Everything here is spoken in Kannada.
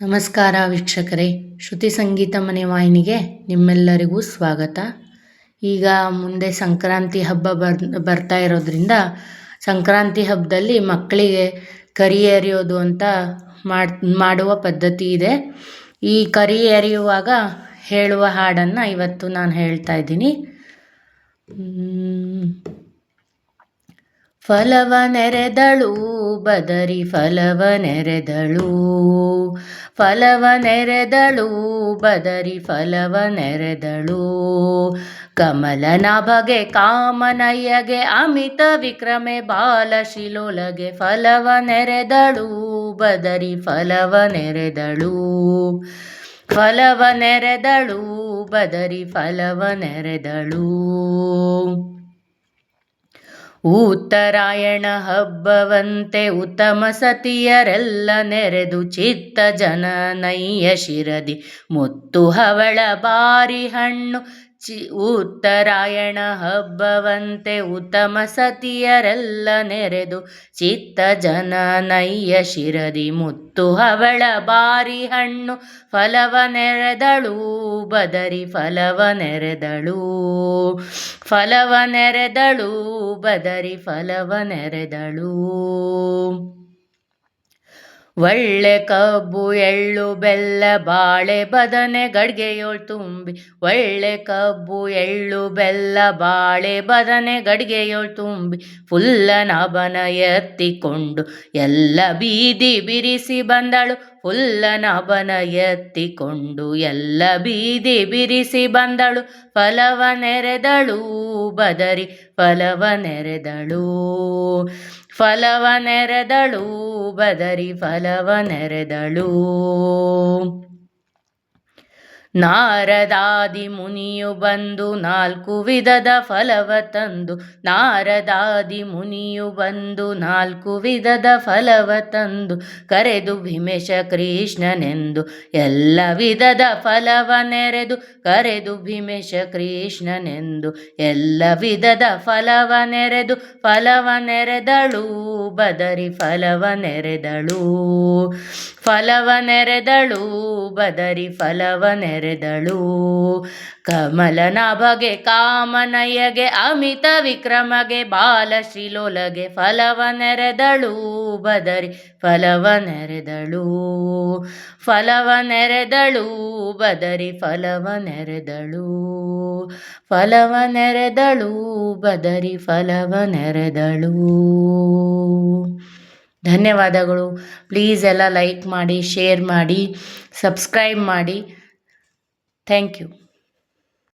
ನಮಸ್ಕಾರ ವೀಕ್ಷಕರೇ. ಶ್ರುತಿ ಸಂಗೀತ ಮನೆ ವಾಹಿನಿಗೆ ನಿಮ್ಮೆಲ್ಲರಿಗೂ ಸ್ವಾಗತ. ಈಗ ಮುಂದೆ ಸಂಕ್ರಾಂತಿ ಹಬ್ಬ ಬರ್, ಬರ್ತಾ ಇರೋದ್ರಿಂದ ಸಂಕ್ರಾಂತಿ ಹಬ್ಬದಲ್ಲಿ ಮಕ್ಕಳಿಗೆ ಕರಿ ಎರೆಯೋದು ಅಂತ ಮಾಡ್, ಮಾಡುವ ಪದ್ಧತಿ ಇದೆ. ಈ ಕರಿ ಎರೆಯುವಾಗ ಹೇಳುವ ಹಾಡನ್ನು ಇವತ್ತು ನಾನು ಹೇಳ್ತಾ ಇದ್ದೀನಿ. ಫಲವ ನೆರೆದಳು, ಬದರಿ ಫಲವ ನೆರೆದಳು. ಫಲವ ನೆರೆದಳು, ಬದರಿ ಫಲವ ನೆರೆದಳು. ಕಮಲನ ಬಗೆ ಕಾಮನಯ್ಯಗೆ ಅಮಿತ ವಿಕ್ರಮೆ ಬಾಲಶಿಲೊಳಗೆ ಫಲವ ನೆರೆದಳು, ಬದರಿ ಫಲವ ನೆರೆದಳು. ಫಲವ ನೆರೆದಳು, ಬದರಿ ಫಲವ ನೆರೆದಳು. ಉತ್ತರಾಯಣ ಹಬ್ಬವಂತೆ ಉತ್ತಮ ಸತಿಯರೆಲ್ಲ ನೆರೆದು ಚಿತ್ತ ಜನನಯ್ಯ ಶಿರದಿ. ಮುತ್ತು ಹವಳ ಬಾರಿ ಹಣ್ಣು ಚಿ ಉತ್ತರಾಯಣ ಹಬ್ಬವಂತೆ ಉತ್ತಮ ಸತಿಯರೆಲ್ಲ ನೆರೆದು ಚಿತ್ತ ಜನನಯ್ಯ ಶಿರದಿ ಮುತ್ತು ಹವಳ ಬಾರಿ ಹಣ್ಣು ಫಲವ ನೆರೆದಳು, ಬದರಿ ಫಲವ ನೆರೆದಳು. ಫಲವ ನೆರೆದಳು, ಬದರಿ ಫಲವ ನೆರೆದಳು. ಒಳ್ಳೆ ಕಬ್ಬು, ಎಳ್ಳು, ಬೆಲ್ಲ, ಬಾಳೆ ಬದನೆ ಗಡ್ಗೆಯೋಳ್ ತುಂಬಿ. ಒಳ್ಳೆ ಕಬ್ಬು, ಎಳ್ಳು, ಬೆಲ್ಲ, ಬಾಳೆ ಬದನೆ ಗಡ್ಗೆಯೋಳ್ ತುಂಬಿ. ಫುಲ್ಲ ನಬನ ಎತ್ತಿಕೊಂಡು ಎಲ್ಲ ಬೀದಿ ಬಿರಿಸಿ ಬಂದಳು. ಫುಲ್ಲ ನಬನ ಎತ್ತಿಕೊಂಡು ಎಲ್ಲ ಬೀದಿ ಬಿರಿಸಿ ಬಂದಳು. ಫಲವ ನೆರೆದಳು, ಬದರಿ ಫಲವ ನೆರೆದಳು. ಫಲವ ನೆರೆದಳು ಬದರಿ ಫಲವ ನೆರೆದಳು ನಾರದಾದಿ ಮುನಿಯು ಬಂದು ನಾಲ್ಕು ವಿಧದ ಫಲವ ತಂದು ನಾರದಾದಿ ಮುನಿಯು ಬಂದು ನಾಲ್ಕು ವಿಧದ ಫಲವ ತಂದು, ಕರೆದು ಭೀಮೇಶ ಕೃಷ್ಣನೆಂದು ಎಲ್ಲ ವಿಧದ ಫಲವ ನೆರೆದು, ಕರೆದು ಭೀಮೇಶ ಕೃಷ್ಣನೆಂದು ಎಲ್ಲ ವಿಧದ ಫಲವ ನೆರೆದು, ಫಲವ ನೆರೆದಳು, ಬದರಿ ಫಲವ ನೆರೆದಳು ಫಲವ ನೆರೆದಳು, ಬದರಿ ಫಲವ ನೆರೆದಳು. ಕಮಲನ ಬಗೆ ಕಾಮನಯ್ಯಗೆ, ಅಮಿತ ವಿಕ್ರಮಗೆ ಬಾಲಶ್ರೀಲೋಲಗೆ ಫಲವ ನೆರೆದಳು. ಬದರಿ ಫಲವ ನೆರೆದಳು. ಫಲವ ನೆರೆದಳು. ಬದರಿ ಫಲವ ನೆರೆದಳು. ಫಲವ ನೆರೆದಳು. ಬದರಿ ಫಲವ ನೆರೆದಳು. ಧನ್ಯವಾದಗಳು. ಪ್ಲೀಸ್ ಎಲ್ಲ ಲೈಕ್ ಮಾಡಿ, ಶೇರ್ ಮಾಡಿ, ಸಬ್ಸ್ಕ್ರೈಬ್ ಮಾಡಿ. Thank you